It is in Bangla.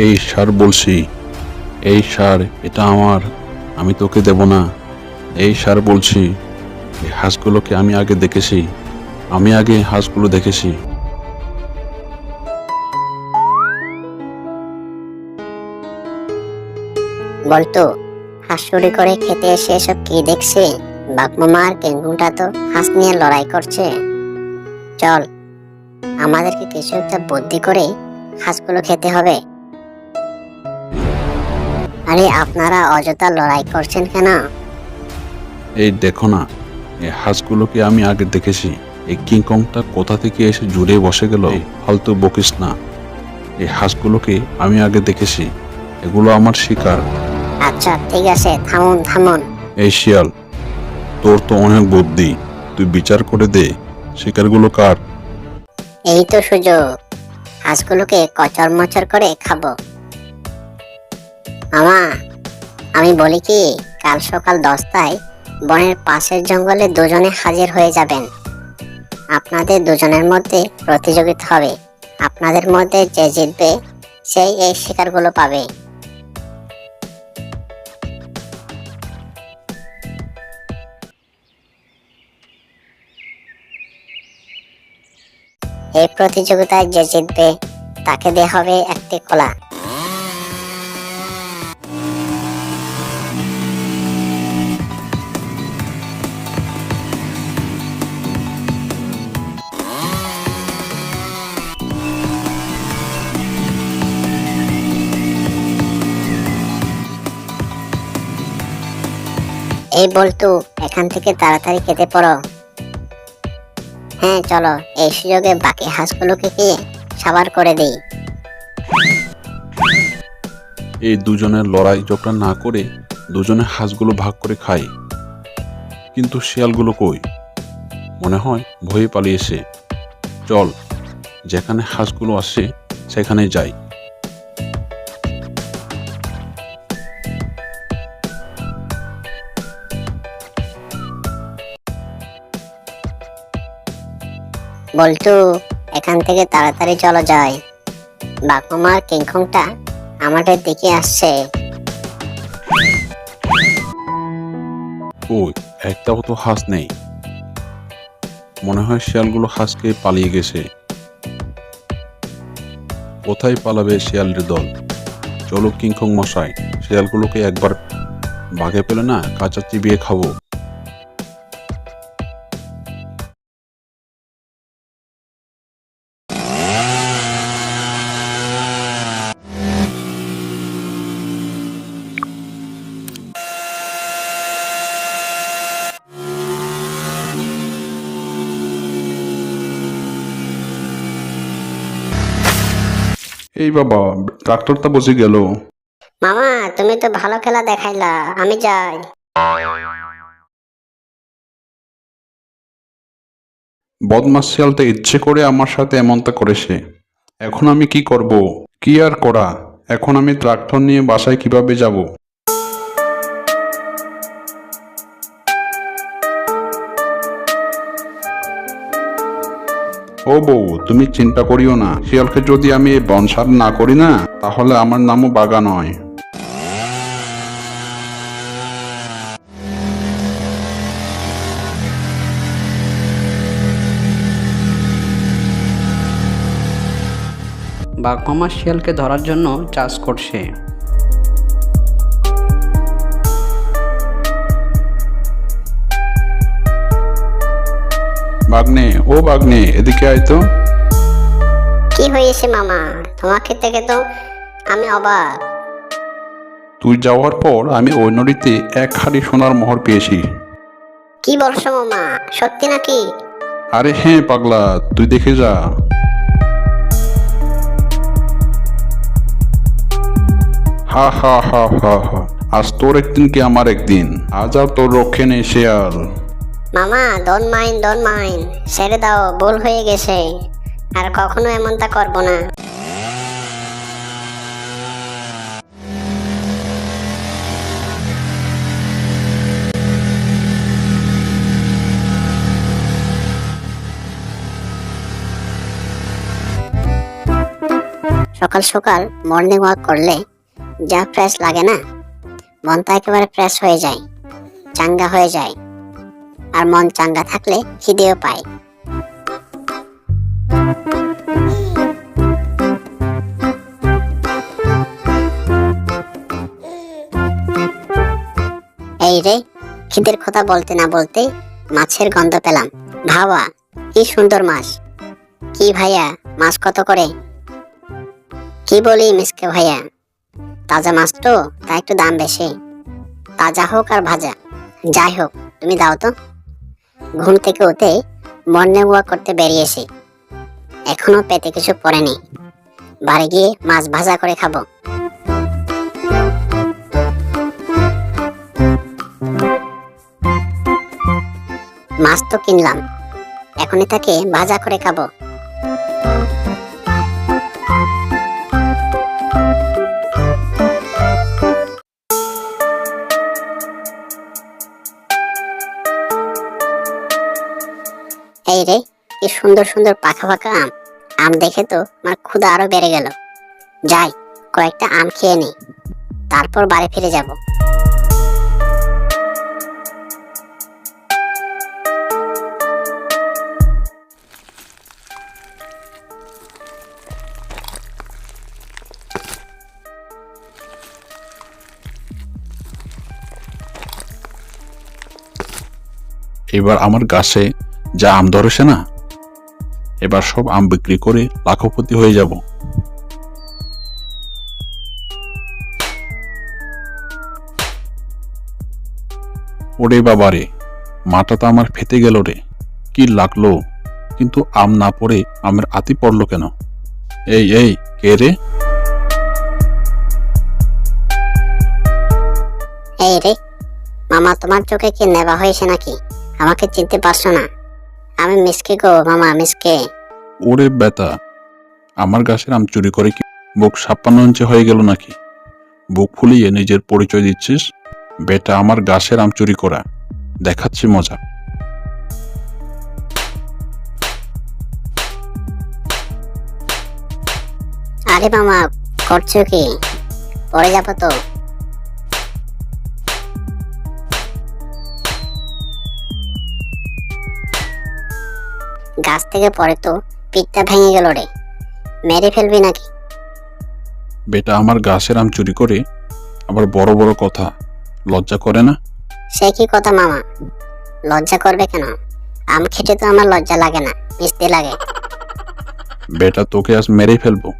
এই সার বলছি, এই সার এটা আমার, আমি তোকে দেব না। এই সার বলছি, এই হাঁসগুলোকে আমি আগে দেখেছি, আমি আগে হাঁসগুলো দেখেছি। বলতো, হাঁস চুরি করে খেতে এসে এসব কি দেখছে? বাপমামা আর কেঙ্গুটা তো হাঁস নিয়ে লড়াই করছে। চল, আমাদেরকে কিছু একটা বুদ্ধি করে হাঁসগুলো খেতে হবে। আরে আপনারা অযথা লড়াই করছেন কেন? এই দেখো না এই হাঁসগুলোকে আমি আগে দেখেছি? এই কিংকংটা কোথা থেকে এসে জুড়ে বসে গেল? ফালতু বকিস না। এই হাঁসগুলোকে আমি আগে দেখেছি? এগুলো আমার শিকার। আচ্ছা ঠিক আছে থামুন থামুন। এই শিয়াল তোর তো অনেক বুদ্ধি। তুই বিচার করে দে শিকারগুলো কার? এই তো সুযোগ। হাঁসগুলোকে কচর মচর করে খাব। মামা, আমি বলি কি, কাল সকাল দশটায় বনের পাশের জঙ্গলে দুজনে হাজির হয়ে যাবেন। আপনাদের দুজনের মধ্যে প্রতিযোগিতা হবে। আপনাদের মধ্যে যে জিতবে, সেই এই শিকারগুলো পাবে। এই প্রতিযোগিতায় যে জিতবে, তাকে দেওয়া হবে একটি কলা। এই বলতু এখান থেকে তাড়াতাড়ি কেটে পড়ো। হ্যাঁ চলো, এই সুযোগে বাকি হাঁসগুলোকে গিয়ে সাবার করে দিই? এই দুজনের লড়াই ঝগড়া না করে দুজনে হাঁসগুলো ভাগ করে খাই কিন্তু শিয়ালগুলো কই? মনে হয় ভয়ে পালিয়েছে চল, যেখানে হাঁসগুলো আসে সেখানে যাই। বল্টু, এখান থেকে তাড়াতাড়ি চলো যায় বাকুমার কিংখংটা আমাদের দিকে আসছে। ওই, একটাও তো হাঁস নেই। মনে হয় শিয়ালগুলো হাঁসকে পালিয়ে গেছে। কোথায় পালাবে শিয়ালের দল? চলো কিংকং মশাই, শিয়ালগুলোকে একবার বাঘে পেলে না, কাঁচা চিবিয়ে খাব। এই বাবা ট্রাক্টরটা বসে গেল। মামা তুমি তো ভালো খেলা দেখাইলা আমি যাই। বদমাস শিয়ালটা ইচ্ছে করে আমার সাথে এমনটা করেছে। এখন আমি কি করব? কি আর করা? এখন আমি ট্রাক্টর নিয়ে বাসায় কীভাবে যাব? ও বউ, তুমি চিন্তা করিও না। শিয়ালকে যদি আমি এই বনসার না করি না, তাহলে আমার নামও বাগা নয়। বাঘমামা শিয়ালকে ধরার জন্য চাষ করছে। বাগনে ও বাগনে এদিকে আয় তো। কি হয়েছে মামা? তোমাকে থেকে তো আমি অবাক। তুই যাওয়ার পর আমি ওই নদীতে এক হাড়ি সোনার মোহর পেয়েছি। কি বলছো মামা? সত্যি নাকি? আরে হ্যাঁ পাগলা তুই দেখে যা। হা হা হা হা হা। আজ তোর একদিন কি আমার একদিন? আজ আর তোর রক্ষে নেই শেয়াল। মামা ডোন্ট মাইন্ড ডোন্ট মাইন্ড ছেড়ে দাও, ভুল হয়ে গেছে। আর কখনো এমনটা করব না। সকাল সকাল মর্নিং ওয়াক করলে যা ফ্রেশ লাগে না, মনটা একেবারে ফ্রেশ হয়ে যায়, চাঙ্গা হয়ে যায়। আর মন চাঙ্গা থাকলে খিদেও পায়। এই রে, খিদের কথা বলতে না বলতে মাছের গন্ধ পেলাম। ভাবা কি সুন্দর মাছ। কি ভাইয়া, মাছ কত করে? কি বলি মিসকে ভাইয়া? তাজা মাছ তো তাই একটু দাম বেশি। তাজা হোক আর ভাজা। যাই হোক, তুমি দাও তো। ঘুম থেকে উঠে মর্নিং ওয়াক করতে বেরিয়েছি। এখনও পেতে কিছু পড়েনি। বাড়ি গিয়ে মাছ ভাজা করে খাব। মাছ তো কিনলাম। এখনই তাকে ভাজা করে খাব। এই রে কি সুন্দর সুন্দর পাখা পাখা আম। আম দেখে তো আমার ক্ষুধা আরও বেড়ে গেল। যাই, কয়েকটা আম খেয়ে নি তারপর বাড়ি ফিরে যাব। এবার আমার গাছে যা আম ধরেছে না, এবার সব আম বিক্রি করে লাখপতি হয়ে যাব। ওরে বাবারে মাটা তো আমার ফেতে গেল রে। কি লাগল? কিন্তু আম না পড়ে আমের আতি পড়ল কেন? এই এই, কে রে? মামা তোমার চোখে কি নেবা হয়েছে নাকি? আমাকে চিনতে পারছ না। আমি মিসকে গো মামা মিসকে। ওরে বেতা আমার গাছের আম চুরি করে কি বুক ছাপ্পান্ন ইঞ্চি হয়ে গেল নাকি? বুক ফুলিয়ে নিজের পরিচয় দিচ্ছিস? বেটা আমার গাছের আম চুরি করা। দেখাচ্ছি মজা। আরে মামা করছ কি? পড়ে যাব তো। গাছ থেকে পড়ে তো পিঠটা ভেঙে গেল রে। মেরে ফেলবি নাকি? বেটা আমার গাছের আম চুরি করে আবার বড় বড় কথা লজ্জা করে না? সে কি কথা মামা? লজ্জা করবে কেন? আম খেতে তো আমার লজ্জা লাগে না মিষ্টি লাগে। বেটা তোকে আজ মেরেই ফেলব।